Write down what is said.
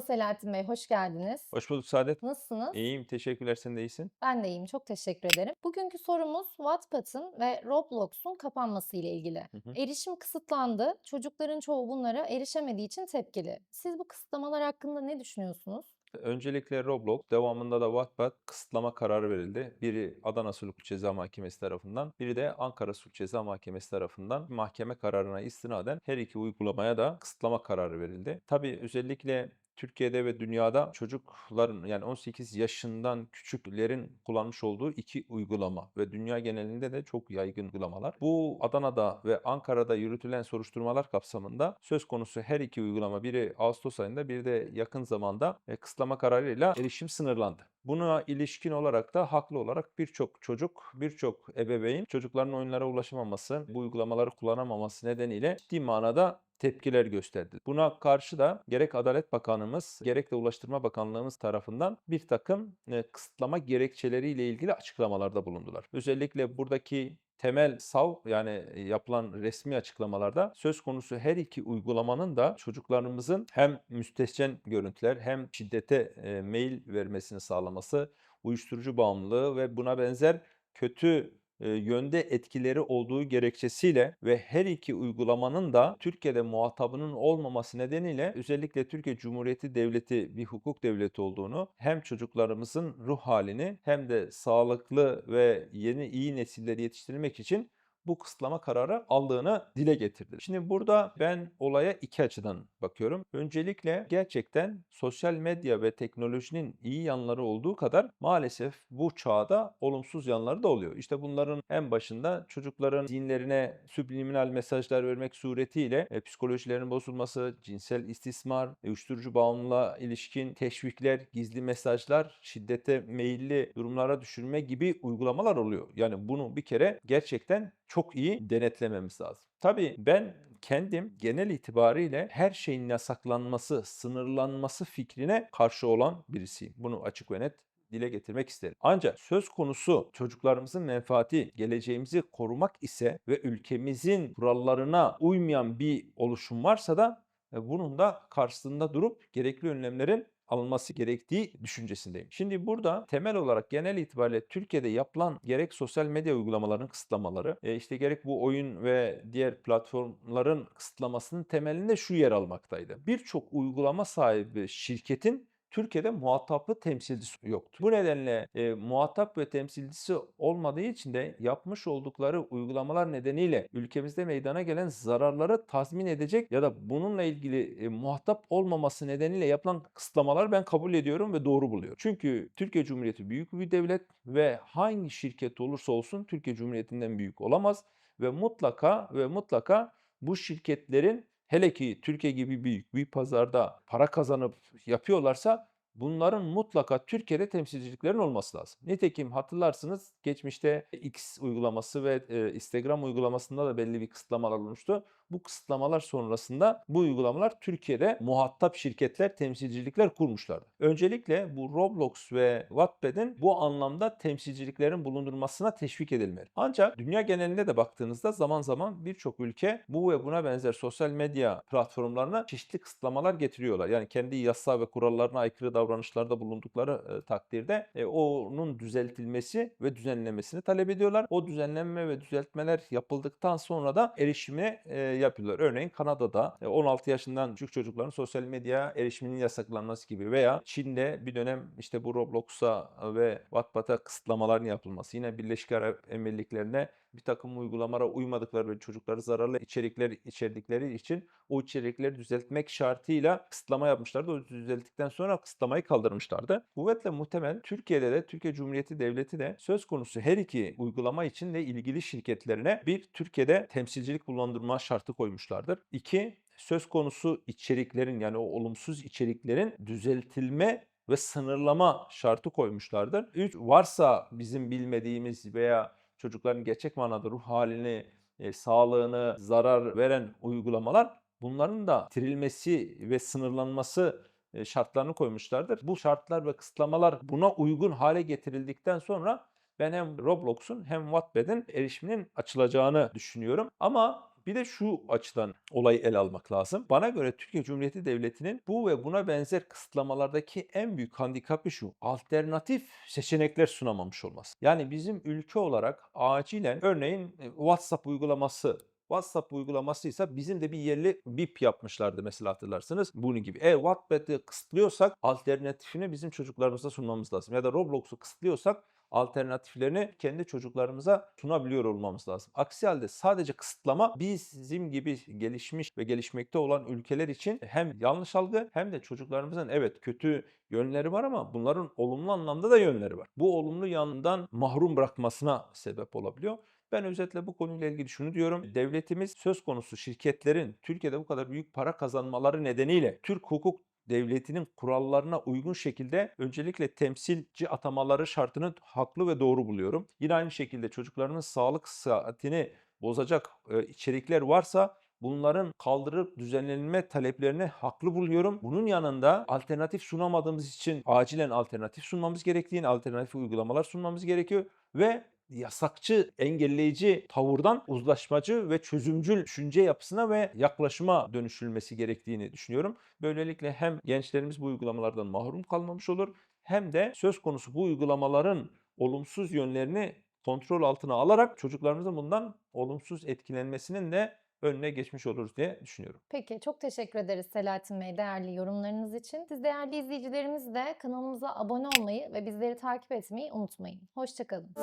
Merhaba Selahattin Bey, hoş geldiniz. Hoş bulduk Saadet. Nasılsınız? İyiyim, teşekkürler. Sen de iyisin. Ben de iyiyim, çok teşekkür ederim. Bugünkü sorumuz Wattpad'ın ve Roblox'un kapanması ile ilgili. Hı hı. Erişim kısıtlandı. Çocukların çoğu bunlara erişemediği için tepkili. Siz bu kısıtlamalar hakkında ne düşünüyorsunuz? Öncelikle Roblox, devamında da Wattpad kısıtlama kararı verildi. Biri Adana Sulh Ceza Mahkemesi tarafından, biri de Ankara Sulh Ceza Mahkemesi tarafından mahkeme kararına istinaden her iki uygulamaya da kısıtlama kararı verildi. Tabii özellikle Türkiye'de ve dünyada çocukların yani 18 yaşından küçüklerin kullanmış olduğu iki uygulama ve dünya genelinde de çok yaygın uygulamalar. Bu Adana'da ve Ankara'da yürütülen soruşturmalar kapsamında söz konusu her iki uygulama biri Ağustos ayında biri de yakın zamanda e, kısıtlama kararıyla erişim sınırlandı. Buna ilişkin olarak da haklı olarak birçok çocuk, birçok ebeveyn çocukların oyunlara ulaşamaması, bu uygulamaları kullanamaması nedeniyle ciddi manada tepkiler gösterdi. Buna karşı da gerek Adalet Bakanımız gerek de Ulaştırma Bakanlığımız tarafından bir takım e, kısıtlama gerekçeleriyle ilgili açıklamalarda bulundular. Özellikle buradaki temel sav yani e, yapılan resmi açıklamalarda söz konusu her iki uygulamanın da çocuklarımızın hem müstehcen görüntüler hem şiddete e, mail vermesini sağlaması, uyuşturucu bağımlılığı ve buna benzer kötü yönde etkileri olduğu gerekçesiyle ve her iki uygulamanın da Türkiye'de muhatabının olmaması nedeniyle özellikle Türkiye Cumhuriyeti Devleti bir hukuk devleti olduğunu hem çocuklarımızın ruh halini hem de sağlıklı ve yeni iyi nesilleri yetiştirmek için bu kısıtlama kararı aldığını dile getirdi. Şimdi burada ben olaya iki açıdan bakıyorum. Öncelikle gerçekten sosyal medya ve teknolojinin iyi yanları olduğu kadar maalesef bu çağda olumsuz yanları da oluyor. İşte bunların en başında çocukların zihinlerine subliminal mesajlar vermek suretiyle e, psikolojilerinin bozulması, cinsel istismar, uyuşturucu bağımlılığa ilişkin teşvikler, gizli mesajlar, şiddete meyilli durumlara düşürme gibi uygulamalar oluyor. Yani bunu bir kere gerçekten çok iyi denetlememiz lazım. Tabii ben kendim genel itibariyle her şeyin yasaklanması, sınırlanması fikrine karşı olan birisiyim. Bunu açık ve net dile getirmek isterim. Ancak söz konusu çocuklarımızın menfaati, geleceğimizi korumak ise ve ülkemizin kurallarına uymayan bir oluşum varsa da e, bunun da karşısında durup gerekli önlemlerin alınması gerektiği düşüncesindeyim. Şimdi burada temel olarak genel itibariyle Türkiye'de yapılan gerek sosyal medya uygulamalarının kısıtlamaları, e, işte gerek bu oyun ve diğer platformların kısıtlamasının temelinde şu yer almaktaydı. Birçok uygulama sahibi şirketin Türkiye'de muhataplı temsilcisi yoktu. Bu nedenle e, muhatap ve temsilcisi olmadığı için de yapmış oldukları uygulamalar nedeniyle ülkemizde meydana gelen zararları tazmin edecek ya da bununla ilgili e, muhatap olmaması nedeniyle yapılan kısıtlamalar ben kabul ediyorum ve doğru buluyorum. Çünkü Türkiye Cumhuriyeti büyük bir devlet ve hangi şirket olursa olsun Türkiye Cumhuriyeti'nden büyük olamaz ve mutlaka ve mutlaka bu şirketlerin hele ki Türkiye gibi büyük bir pazarda para kazanıp yapıyorlarsa bunların mutlaka Türkiye'de temsilciliklerin olması lazım. Nitekim hatırlarsınız geçmişte X uygulaması ve e, Instagram uygulamasında da belli bir kısıtlamalar olmuştu. Bu kısıtlamalar sonrasında bu uygulamalar Türkiye'de muhatap şirketler, temsilcilikler kurmuşlardı. Öncelikle bu Roblox ve Wattpad'in bu anlamda temsilciliklerin bulundurmasına teşvik edilmeli. Ancak dünya genelinde de baktığınızda zaman zaman birçok ülke bu ve buna benzer sosyal medya platformlarına çeşitli kısıtlamalar getiriyorlar. Yani kendi yasa ve kurallarına aykırı davranışlarda bulundukları e, takdirde e, onun düzeltilmesi ve düzenlemesini talep ediyorlar. O düzenlenme ve düzeltmeler yapıldıktan sonra da erişime e, yapıyorlar. Örneğin Kanada'da e, 16 yaşından küçük çocukların sosyal medya erişiminin yasaklanması gibi veya Çin'de bir dönem işte bu Roblox'a ve Wattpad'a kısıtlamaların yapılması. Yine Birleşik Arap Emirlikleri'ne bir takım uygulamalara uymadıkları ve çocukları zararlı içerikler içerdikleri için o içerikleri düzeltmek şartıyla kısıtlama yapmışlardı. O düzelttikten sonra kısıtlamayı kaldırmışlardı. Kuvvetle muhtemel Türkiye'de de Türkiye Cumhuriyeti Devleti de söz konusu her iki uygulama için de ilgili şirketlerine bir Türkiye'de temsilcilik bulundurma şartı koymuşlardır. İki, söz konusu içeriklerin yani o olumsuz içeriklerin düzeltilme ve sınırlama şartı koymuşlardır. Üç, varsa bizim bilmediğimiz veya çocukların gerçek manada ruh halini, e, sağlığını zarar veren uygulamalar bunların da bitirilmesi ve sınırlanması e, şartlarını koymuşlardır. Bu şartlar ve kısıtlamalar buna uygun hale getirildikten sonra ben hem Roblox'un hem Wattpad'in erişiminin açılacağını düşünüyorum. Ama bir de şu açıdan olayı ele almak lazım. Bana göre Türkiye Cumhuriyeti Devleti'nin bu ve buna benzer kısıtlamalardaki en büyük handikapı şu. Alternatif seçenekler sunamamış olması. Yani bizim ülke olarak acilen örneğin e, WhatsApp uygulaması WhatsApp uygulamasıysa bizim de bir yerli BIP yapmışlardı mesela hatırlarsınız. Bunun gibi. Eğer Wattpad'i kısıtlıyorsak alternatifini bizim çocuklarımıza sunmamız lazım. Ya da Roblox'u kısıtlıyorsak alternatiflerini kendi çocuklarımıza sunabiliyor olmamız lazım. Aksi halde sadece kısıtlama bizim gibi gelişmiş ve gelişmekte olan ülkeler için hem yanlış algı hem de çocuklarımızın evet kötü yönleri var ama bunların olumlu anlamda da yönleri var. Bu olumlu yanından mahrum bırakmasına sebep olabiliyor. Ben özetle bu konuyla ilgili şunu diyorum. Devletimiz söz konusu şirketlerin Türkiye'de bu kadar büyük para kazanmaları nedeniyle Türk hukuk devletinin kurallarına uygun şekilde öncelikle temsilci atamaları şartını haklı ve doğru buluyorum. Yine aynı şekilde çocuklarının sağlık saatini bozacak e, içerikler varsa bunların kaldırıp düzenlenme taleplerini haklı buluyorum. Bunun yanında alternatif sunamadığımız için acilen alternatif sunmamız gerektiğini, alternatif uygulamalar sunmamız gerekiyor ve yasakçı, engelleyici tavırdan uzlaşmacı ve çözümcül düşünce yapısına ve yaklaşıma dönüşülmesi gerektiğini düşünüyorum. Böylelikle hem gençlerimiz bu uygulamalardan mahrum kalmamış olur hem de söz konusu bu uygulamaların olumsuz yönlerini kontrol altına alarak çocuklarımızın bundan olumsuz etkilenmesinin de önüne geçmiş oluruz diye düşünüyorum. Peki çok teşekkür ederiz Selahattin Bey değerli yorumlarınız için. Siz değerli izleyicilerimiz de kanalımıza abone olmayı ve bizleri takip etmeyi unutmayın. Hoşçakalın.